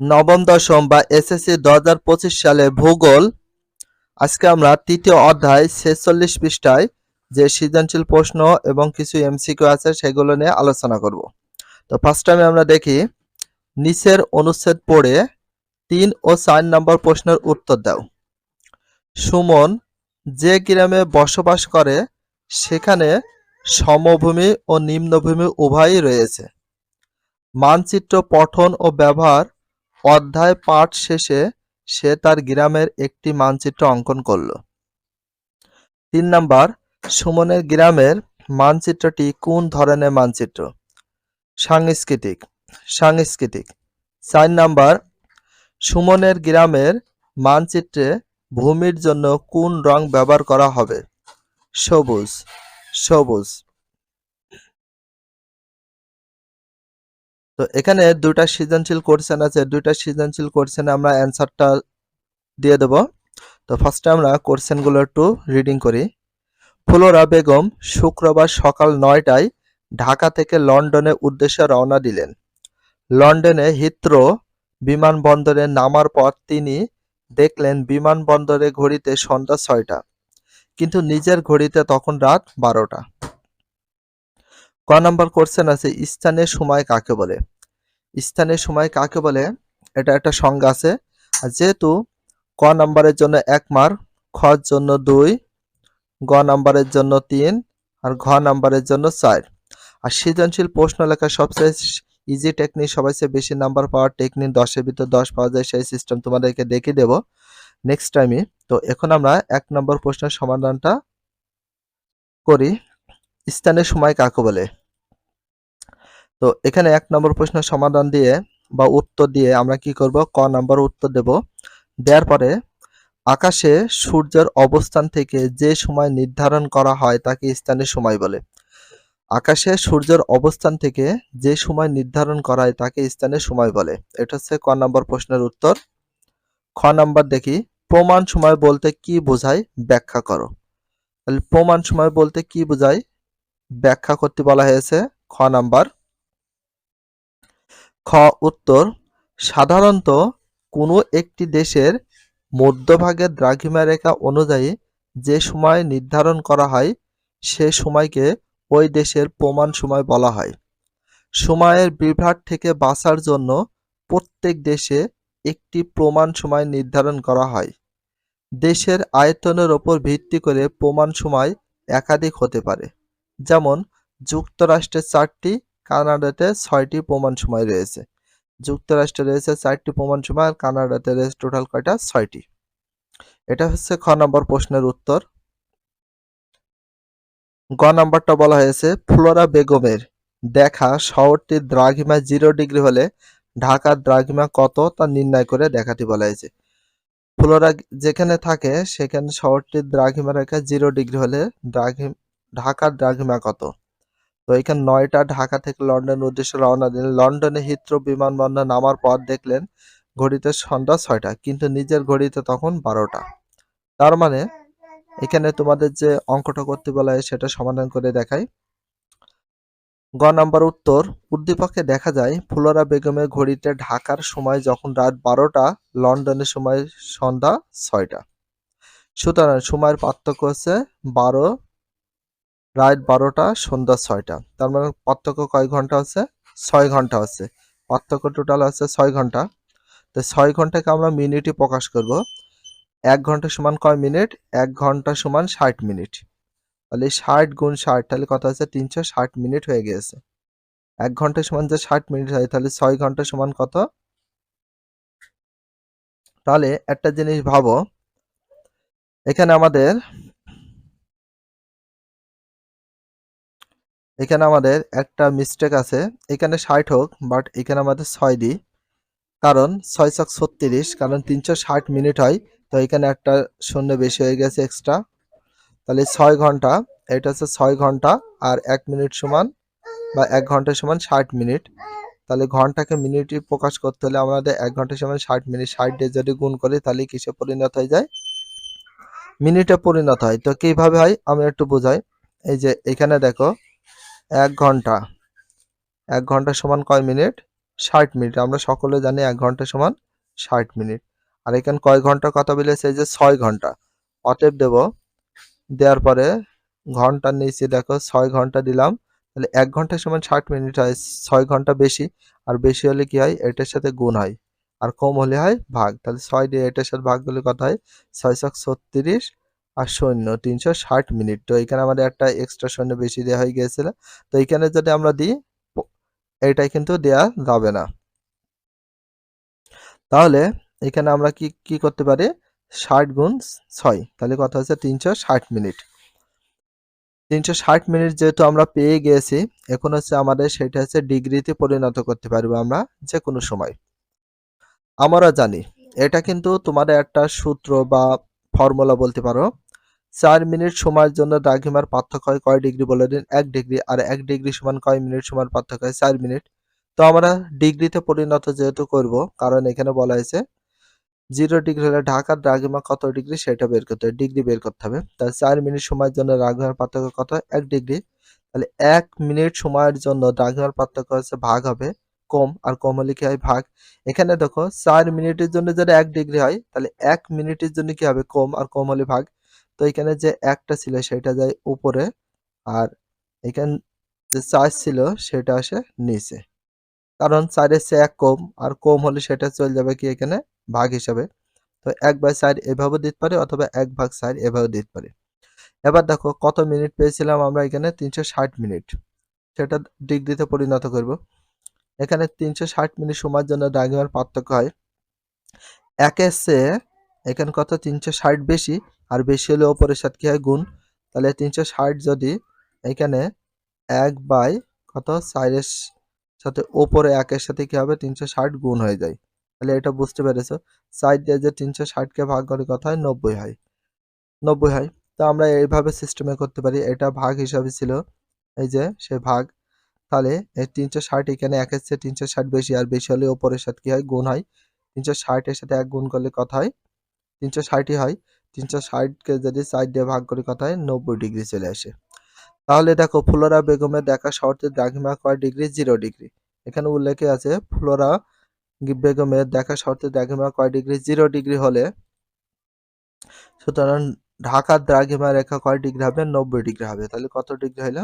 নবম দশম বা এসএসসি দু হাজার পঁচিশ সালে ভূগোল। আজকে আমরা তৃতীয় অধ্যায় ছেচল্লিশ পৃষ্ঠায় যে সৃজনশীল প্রশ্ন এবং কিছু এমসিকিউ আছে সেগুলো নিয়ে আলোচনা করব। তো ফার্স্ট টাইমে আমরা দেখি, নিচের অনুচ্ছেদ পড়ে তিন ও চার নম্বর প্রশ্নের উত্তর দাও। সুমন যে গ্রামে বসবাস করে, সেখানে সমভূমি ও নিম্নভূমি উভয়ই রয়েছে। মানচিত্র, পঠন ও ব্যবহার অধ্যায় পাঠ শেষে সে তার গ্রামের একটি মানচিত্র অঙ্কন করল। তিন নাম্বার, সুমনের গ্রামের মানচিত্রটি কোন ধরনের মানচিত্র? সাংস্কৃতিক। সাংস্কৃতিক। চার নাম্বার, সুমনের গ্রামের মানচিত্রে ভূমির জন্য কোন রং ব্যবহার করা হবে? সবুজ। সবুজ। তো এখানে দুটা সৃজনশীল কোশ্চেন আছে, দুইটা সৃজনশীল কোশ্চেনে আমরা অ্যান্সারটা দিয়ে দেব। তো ফার্স্টে আমরা কোশ্চেনগুলো একটু রিডিং করি। ফ্লোরা বেগম শুক্রবার সকাল নয়টায় ঢাকা থেকে লন্ডনের উদ্দেশ্যে রওনা দিলেন। লন্ডনে হিথ্রো বিমানবন্দরে নামার পর তিনি দেখলেন বিমানবন্দরে ঘড়িতে সন্ধ্যা ছয়টা, কিন্তু নিজের ঘড়িতে তখন রাত বারোটা। ক নাম্বার কোশ্চেন আছে স্থানের সময় কাকে বলে? স্থানের সময় কাকে বলে? এটা একটা সংজ্ঞা আছে। যেহেতু ক নাম্বারের জন্য এক মার্ক খ জন্য দুই, গ নাম্বারের জন্য তিন, আর ঘ নাম্বারের জন্য চার। আর সৃজনশীল প্রশ্ন লেখা সবচেয়ে ইজি টেকনিক সবচেয়ে বেশি নাম্বার পাওয়ার টেকনিক দশের ভিতর দশ পাওয়া যায়, সেই সিস্টেম তোমাদেরকে দেখিয়ে দেবো নেক্সট টাইমে তো এখন আমরা এক নম্বর প্রশ্নের সমাধানটা করি। স্থানের সময় কাকে বলে? তো এখানে এক নম্বর প্রশ্নের সমাধান দিয়ে বা উত্তর দিয়ে আমরা কি করব? ক নম্বর উত্তর দেব। দেওয়ার পরে আকাশে সূর্যের অবস্থান থেকে যে সময় নির্ধারণ করা হয় তাকে স্থানের সময় বলে। আকাশে সূর্যের অবস্থান থেকে যে সময় নির্ধারণ করা হয় তাকে স্থানের সময় বলে। এটা হচ্ছে ক নম্বর প্রশ্নের উত্তর। খ নাম্বার দেখি, প্রমাণ সময় বলতে কি বোঝায়? ব্যাখ্যা করো। তাহলে প্রমাণ সময় বলতে কি বোঝায়? ব্যাখ্যা করতে বলা হয়েছে খ নাম্বার। খ উত্তর, সাধারণত কোনো একটি দেশের মধ্যভাগের দ্রাঘিমা রেখা অনুযায়ী যে সময় নির্ধারণ করা হয়, সে সময়কে ওই দেশের প্রমাণ সময় বলা হয়। সময়ের বিভ্রাট থেকে বাঁচার জন্য প্রত্যেক দেশে একটি প্রমাণ সময় নির্ধারণ করা হয়। দেশের আয়তনের ওপর ভিত্তি করে প্রমাণ সময় একাধিক হতে পারে। যেমন যুক্তরাষ্ট্রে চারটি কানাডাতে ছয়টি প্রমাণ সময় রয়েছে। যুক্তরাষ্ট্রে রয়েছে চারটি প্রমাণ সময় আর কানাডাতে রয়েছে টোটাল কয়টা? ছয়টি। এটা হচ্ছে খ নম্বর প্রশ্নের উত্তর। গ নাম্বারটা বলা হয়েছে, ফ্লোরা বেগমের দেখা শহরটির দ্রাঘিমা জিরো ডিগ্রি হলে ঢাকার দ্রাঘিমা কত? তা নির্ণয় করে দেখাতে বলা হয়েছে। ফ্লোরা যেখানে থাকে, সেখানে শহরটির দ্রাঘিমা রেখা জিরো ডিগ্রি হলে দ্রাঘিম, ঢাকার দ্রাঘিমা কত? তো এখানে নয়টা ঢাকা থেকে লন্ডনের উদ্দেশ্যে রওনা দিলেন। লন্ডনে হিথ্রো বিমানবন্দর নামার পর দেখলেন ঘড়িতে সন্ধ্যা ছয়টা, কিন্তু নিজের ঘড়িতে তখন বারোটা। তার মানে এখানে তোমাদের যে অঙ্কটা করতে বলা হয় সেটা সমাধান করে দেখাই। গ নাম্বার উত্তর, উদ্দীপকে দেখা যায় ফুলরা বেগমের ঘড়িতে ঢাকার সময় যখন রাত বারোটা, লন্ডনের সময় সন্ধ্যা ছয়টা। সুতরাং সময়ের পার্থক্য হচ্ছে বারো রাত বারোটা, সন্ধ্যা ছয়টা। তার মানে পার্থক্য কয় ঘণ্টা হচ্ছে ছয় ঘণ্টা হচ্ছে পার্থক্য টোটাল হচ্ছে ছয় ঘণ্টা। তো ছয় ঘন্টাকে আমরা মিনিটে প্রকাশ করব। এক ঘণ্টা সমান কয় মিনিট? এক ঘণ্টা সমান ষাট মিনিট। তাহলে ষাট গুণ ষাট, তাহলে কত হচ্ছে তিনশো ষাট মিনিট হয়ে গিয়েছে। এক ঘণ্টা সমান যে ষাট মিনিট হয়, তাহলে ছয় ঘণ্টা সমান কত? তাহলে একটা জিনিস ভাবো। এখানে আমাদের এখানে আমাদের একটা মিস্টেক আছে। এখানে ষাট হোক বাট এখানে আমাদের ছয় দিই। কারণ ছয় ছক ছত্রিশ, কারণ তিনশো ষাট মিনিট হয়, তো এখানে একটা শূন্য বেশি হয়ে গেছে এক্সট্রা তাহলে ছয় ঘণ্টা, এটা হচ্ছে ছয় ঘণ্টা, আর এক মিনিট সমান বা এক ঘণ্টা সমান ষাট মিনিট তাহলে ঘন্টাকে মিনিটে প্রকাশ করতে হলে আমাদের এক ঘণ্টা সমান ষাট মিনিট ষাট ডে যদি গুণ করি, তাহলে কিসে পরিণত হয়ে যায়? মিনিটে পরিণত হয়। তো কীভাবে হয়? আমি একটু বোঝাই। এই যে এখানে দেখো এক ঘণ্টা। এক ঘণ্টা সমান কয় মিনিট? ষাট মিনিট। আমরা সকলে জানি এক ঘণ্টা সমান ষাট মিনিট। আর এখানে কয় ঘণ্টা কথা বলেছে? যে ছয় ঘণ্টা। অতএব দেব, দেওয়ার পরে ঘণ্টার নিচে দেখো ছয় ঘণ্টা দিলাম। তাহলে এক ঘণ্টা সমান ষাট মিনিট হয়, ছয় ঘণ্টা বেশি। আর বেশি হলে কি হয়? এটার সাথে গুণ হয়। আর কম হলে হয় ভাগ। তাহলে ছয় দিয়ে এটার সাথে ভাগ করলে কত হয়? ছয় ছক ছত্রিশ। আর শূন্য তিনশো ষাট মিনিট। তো এখানে আমাদের একটা এক্সট্রা শূন্য বেশি দেওয়া হয়ে গিয়েছিল। তো এখানে যদি আমরা দিই এটাই কিন্তু দেয়া যাবে না। তাহলে এখানে আমরা কি কি করতে পারি? ষাট গুণ ছয়। তাহলে কথা হচ্ছে? তিনশো ষাট মিনিট। তিনশো ষাট মিনিট যেহেতু আমরা পেয়ে গিয়েছি, এখন হচ্ছে আমাদের সেটা হচ্ছে ডিগ্রিতে পরিণত করতে পারব আমরা যে কোনো সময়। আমরা জানি, এটা কিন্তু তোমাদের একটা সূত্র বা ফর্মুলা বলতে পারো। চার মিনিট সময়ের জন্য দ্রাঘিমার পার্থক্য হয় কয় ডিগ্রি বলে দিন? এক ডিগ্রি। আর এক ডিগ্রি সমান কয় মিনিট সমান পার্থক্য হয়? চার মিনিট। তো আমরা ডিগ্রিতে পরিণত যেহেতু করব, কারণ এখানে বলা হয়েছে জিরো ডিগ্রি হলে ঢাকার দ্রাঘিমা কত ডিগ্রি সেটা বের করতে হবে, ডিগ্রি বের করতে হবে। তাহলে চার মিনিট সময়ের জন্য দ্রাঘিমার পার্থক্য কত? এক ডিগ্রি। তাহলে এক মিনিট সময়ের জন্য দ্রাঘিমার পার্থক্য হচ্ছে ভাগ হবে কম। আর কম হলে কি হয়? ভাগ। এখানে দেখো, চার মিনিটের জন্য যদি এক ডিগ্রি হয়, তাহলে এক মিনিটের জন্য কি হবে? কম। আর কম হলে ভাগ। তো এখানে যে একটা ছিল সেটা যায় উপরে আর এখানে যে চার ছিল সেটা আসে নিচে। কারণ চারের চেয়ে এক কম আর কম হলে সেটা চলে যাবে কি এখানে? ভাগ হিসাবে। তো এক বাই চার এভাবে দিতে পারে অথবা এক ভাগ চার এভাবে দিতে পারে। এবার দেখো কত মিনিট পেয়েছিলাম আমরা এখানে? তিনশো ষাট মিনিট সেটা ডিগ্রিতে পরিণত করব। এখানে তিনশো ষাট মিনিট সময়ের জন্য দ্রাঘিমার পার্থক্য হয়। একের চেয়ে এখানে কত? তিনশো ষাট বেশি। আর বেশি হলে ওপরের সাথে কি হয়? গুণ। তাহলে তিনশো ষাট যদি এখানে এক বাই কত? চারের সাথে ওপরে একের সাথে কি হবে? তিনশো ষাট গুণ হয়ে যায়। তাহলে এটা বুঝতে পেরেছ? চার দিয়ে যে তিনশো ষাটকে ভাগ করে কথা হয়? নব্বই হয়। নব্বই হয়। তো আমরা এইভাবে সিস্টেমে করতে পারি। এটা ভাগ হিসাবে ছিল। এই যে সে ভাগ। তাহলে এই তিনশো ষাট এখানে একের চেয়ে তিনশো ষাট বেশি। আর বেশি হলে ওপরের সাথে কি হয়? গুণ হয়। তিনশো ষাটের সাথে এক গুণ করলে কথা হয়? তিনশো ষাটই হয়। তিনশো ষাটকে যদি চার দিয়ে ভাগ করে কথা হয় নব্বই ডিগ্রি চলে আসে। তাহলে দেখো ফ্লোরা বেগমের দেখা শহরটির দ্রাঘিমা কয় ডিগ্রি জিরো ডিগ্রি এখানে উল্লেখে আছে ফ্লোরা বেগমের দেখা শহরটির দ্রাঘিমা কয় ডিগ্রি জিরো ডিগ্রি হলে সুতরাং ঢাকার দ্রাঘিমা রেখা কয় ডিগ্রি হবে? নব্বই ডিগ্রি হবে। তাহলে কত ডিগ্রি হলো?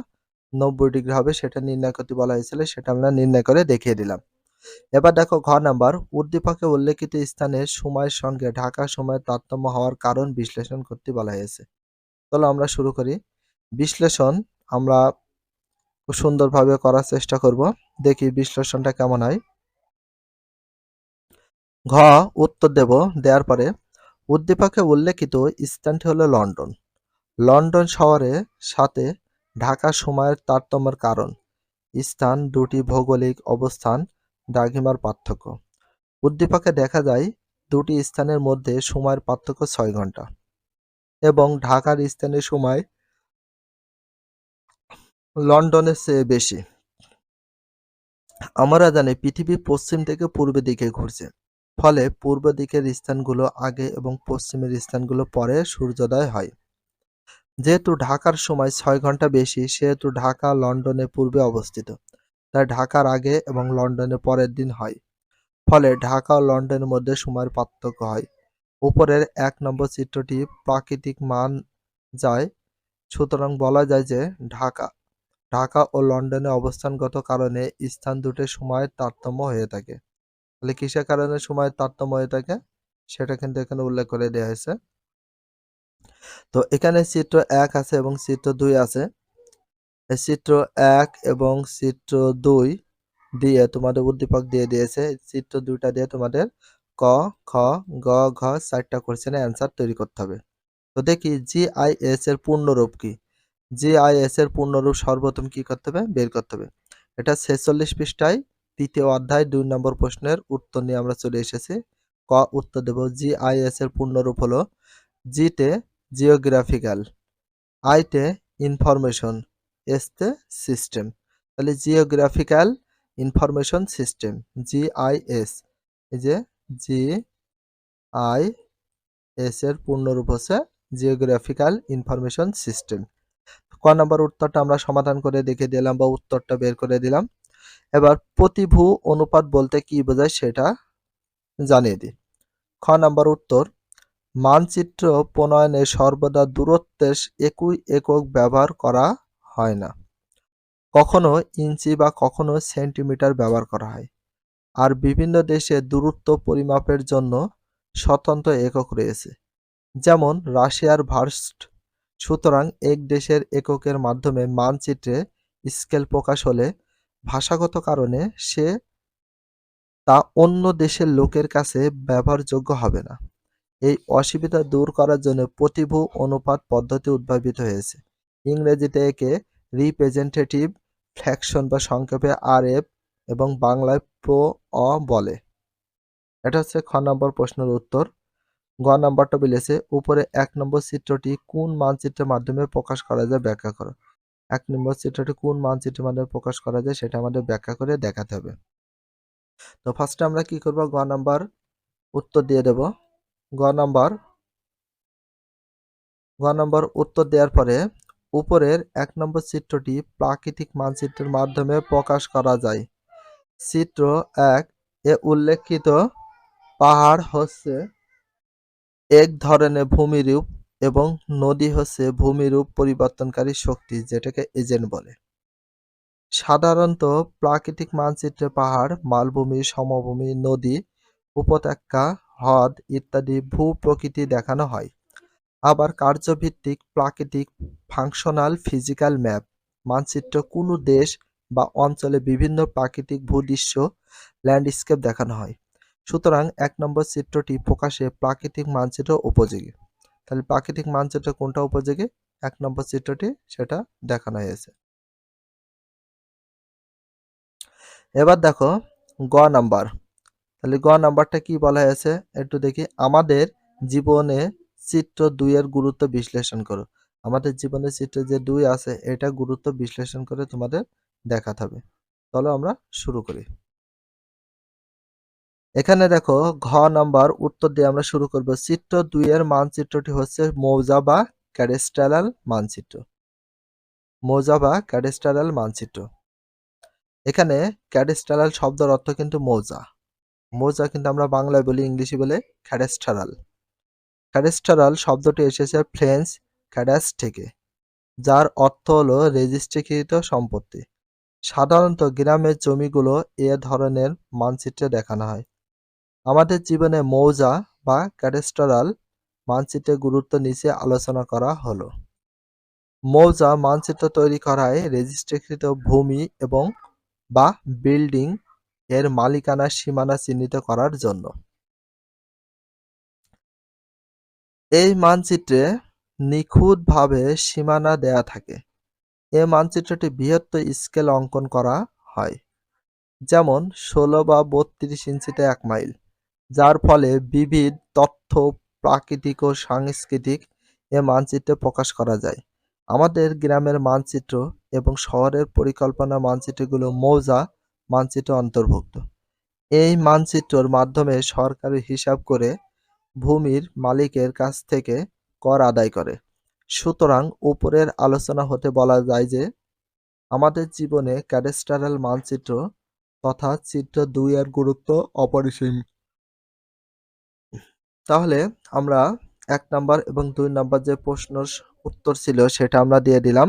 নব্বই ডিগ্রি হবে, সেটা নির্ণয় করতে বলা হয়েছিল, সেটা আমরা নির্ণয় করে দেখিয়ে দিলাম। এবার দেখো ঘ নাম্বার, উদ্দীপকে উল্লেখিত স্থানের সময়ের সঙ্গে ঢাকা সময়ের তারতম্য হওয়ার কারণ বিশ্লেষণ করতে বলা হয়েছে। চলো আমরা শুরু করি। বিশ্লেষণ আমরা খুব সুন্দরভাবে করার চেষ্টা করব। দেখি বিশ্লেষণটা কেমন হয়। ঘ, উত্তর দেব দেওয়ার পরে, উদ্দীপকে উল্লেখিত স্থানটি হলো লন্ডন। লন্ডন শহরের সাথে ঢাকা সময়ের তারতম্যের কারণ। স্থান দুটি ভৌগোলিক অবস্থান। দ্রাঘিমার পার্থক্য। উদ্দীপকে দেখা যায়, দুটি স্থানের মধ্যে সময়ের পার্থক্য ছয় ঘণ্টা এবং ঢাকার স্থানের সময় লন্ডনের চেয়ে বেশি। আমরা জানি পৃথিবী পশ্চিম থেকে পূর্ব দিকে ঘুরছে, ফলে পূর্ব দিকের স্থানগুলো আগে এবং পশ্চিমের স্থানগুলো পরে সূর্যোদয় হয়। যেহেতু ঢাকার সময় ছয় ঘণ্টা বেশি, সেহেতু ঢাকা লন্ডনে পূর্বে অবস্থিত। তাই ঢাকার আগে এবং লন্ডনের পরের দিন হয়। ফলে ঢাকা ও লন্ডনের মধ্যে সময়ের পার্থক্য হয়। উপরের এক নম্বর চিত্রটি প্রাকৃতিক মান যায়। সুতরাং বলা যায় যে ঢাকা ঢাকা ও লন্ডনে অবস্থানগত কারণে স্থান দুটোর সময়ের তারতম্য হয়ে থাকে। তাহলে কিসের কারণে সময়ের তারতম্য হয়ে থাকে? সেটা কিন্তু এখানে উল্লেখ করে দেওয়া হয়েছে। তো এখানে চিত্র এক আছে এবং চিত্র দুই আছে। চিত্র এক এবং চিত্র দুই দিয়ে তোমাদের উদ্দীপক দিয়ে দিয়েছে। চিত্র দুইটা দিয়ে তোমাদের ক, খ, গ, ঘ চারটা কোশ্চেনের অ্যান্সার তৈরি করতে হবে। তো দেখি জিআইএস এর পূর্ণরূপ কি? জিআইএস এর পূর্ণরূপ সর্বপ্রথম কি করতে হবে? বের করতে হবে। এটা ছেচল্লিশ পৃষ্ঠায় তৃতীয় অধ্যায় দুই নম্বর প্রশ্নের উত্তর নিয়ে আমরা চলে এসেছি। ক, উত্তর দেব। জিআইএস এর পূর্ণরূপ হলো জিতে জিওগ্রাফিক্যাল আইতে ইনফরমেশন এসতে সিস্টেম তাহলে জিওগ্রাফিক্যাল ইনফরমেশন সিস্টেম জিআইএস এই যে জি আই এস এর পূর্ণরূপ হচ্ছে জিওগ্রাফিক্যাল ইনফরমেশন সিস্টেম ক নম্বর উত্তরটা আমরা সমাধান করে দেখে দিলাম বা উত্তরটা বের করে দিলাম। এবার প্রতিভু অনুপাত বলতে কি বোঝায় সেটা জানিয়ে দিই। খ নাম্বার উত্তর, মানচিত্র প্রণয়নে সর্বদা দূরত্বের একই একক ব্যবহার করা হয় না। কখনো ইঞ্চি বা কখনো সেন্টিমিটার ব্যবহার করা হয়। আর বিভিন্ন দেশে দূরত্ব পরিমাপের জন্য স্বতন্ত্র একক রয়েছে। যেমন রাশিয়ার ভার্স্ট, সুতরাং এক দেশের এককের মাধ্যমে মানচিত্রে স্কেল প্রকাশ হলে ভাষাগত কারণে সে তা অন্য দেশের লোকের কাছে ব্যবহারযোগ্য হবে না। এই অসুবিধা দূর করার জন্য প্রতিভু অনুপাত পদ্ধতি উদ্ভাবিত হয়েছে। ইংরেজিতে একে রিপ্রেজেন্টেটিভ ফ্র্যাকশন বা সংক্ষেপে আর এফ এবং বাংলায় প্রো, অ বলে। এটা হচ্ছে খ নম্বর প্রশ্নের উত্তর। গ নম্বরটা বলেছে উপরে এক নম্বর চিত্রটি কোন মানচিত্রের মাধ্যমে প্রকাশ করা যায় ব্যাখ্যা করো। এক নম্বর চিত্রটি কোন মানচিত্রের মাধ্যমে প্রকাশ করা যায় সেটা আমাদের ব্যাখ্যা করে দেখাতে হবে। তো ফার্স্টে আমরা কি করব? গ নাম্বার উত্তর দিয়ে দেব। গ নাম্বার গ নাম্বার উত্তর দেওয়ার পরে উপরের এক নম্বর চিত্রটি প্রাকৃতিক মানচিত্রের মাধ্যমে প্রকাশ করা যায়। চিত্র এক, এ উল্লেখিত পাহাড় হচ্ছে এক ধরনের ভূমিরূপ এবং নদী হচ্ছে ভূমিরূপ পরিবর্তনকারী শক্তি, যেটাকে এজেন্ট বলে। সাধারণত প্রাকৃতিক মানচিত্রে পাহাড়, মালভূমি, সমভূমি, নদী, উপত্যকা, হ্রদ ইত্যাদি ভূ প্রকৃতি দেখানো হয়। আবার কার্যভিত্তিক প্রাকৃতিক ফাংশনাল ফিজিক্যাল ম্যাপ মানচিত্র কোনো দেশ বা অঞ্চলে বিভিন্ন প্রাকৃতিক ভূদৃশ্য ল্যান্ডস্কেপ দেখানো হয়। সুতরাং এক নম্বর চিত্রটি প্রকাশে প্রাকৃতিক মানচিত্র উপযোগী। তাহলে প্রাকৃতিক মানচিত্র কোনটা উপযোগী? এক নম্বর চিত্রটি সেটা দেখানো হয়েছে। এবার দেখো গ নাম্বার। তাহলে গ নাম্বারটা কি বলা হয়েছে? একটু দেখি। আমাদের জীবনে চিত্র দুইয়ের গুরুত্ব বিশ্লেষণ করো। আমাদের জীবনে চিত্র যে দুই আছে, এটা গুরুত্ব বিশ্লেষণ করে তোমাদের দেখাতে হবে। চলো আমরা শুরু করি। এখানে দেখো, ঘ নাম্বার উত্তর দিয়ে আমরা শুরু করব। চিত্র দুইয়ের মানচিত্রটি হচ্ছে মৌজা বা ক্যাডেস্ট্রাল মানচিত্র। মৌজা বা ক্যাডেস্ট্রাল মানচিত্র। এখানে ক্যাডেস্ট্রাল শব্দের অর্থ কিন্তু মৌজা। মৌজা কিন্তু আমরা বাংলায় বলি, ইংলিশে বলে ক্যাডেস্ট্রাল ক্যাডেস্ট্রাল শব্দটি এসেছে ফ্রেঞ্চ ক্যাডাস থেকে, যার অর্থ হলো রেজিস্ট্রিকৃত সম্পত্তি। সাধারণত গ্রামের জমিগুলো এ ধরনের মানচিত্রে দেখানো হয়। আমাদের জীবনে মৌজা বা ক্যাডেস্ট্রাল মানচিত্রের গুরুত্ব নিচে আলোচনা করা হলো। মৌজা মানচিত্র তৈরি করায় রেজিস্ট্রিকৃত ভূমি এবং বা বিল্ডিং এর মালিকানার সীমানা চিহ্নিত করার জন্য। এই মানচিত্রে নিখুঁতভাবে সীমানা দেয়া থাকে। এ মানচিত্রটি বৃহত্তর স্কেল অঙ্কন করা হয়। যেমন, ষোলো বা বত্রিশ ইঞ্চিতে এক মাইল, যার ফলে বিবিধ তথ্য, প্রাকৃতিক ও সাংস্কৃতিক এ মানচিত্রে প্রকাশ করা যায়। আমাদের গ্রামের মানচিত্র এবং শহরের পরিকল্পনা মানচিত্রগুলো মৌজা মানচিত্র অন্তর্ভুক্ত। এই মানচিত্রর মাধ্যমে সরকারের হিসাব করে ভূমির মালিকের কাছ থেকে কর আদায় করে। সুতরাং উপরের আলোচনা হতে বলা যায় যে, আমাদের জীবনে ক্যাডেস্ট্রাল মানচিত্র তথা চিত্র দুই এর গুরুত্ব অপরিসীম। তাহলে আমরা এক নাম্বার এবং দুই নাম্বার যে প্রশ্ন উত্তর ছিল সেটা আমরা দিয়ে দিলাম।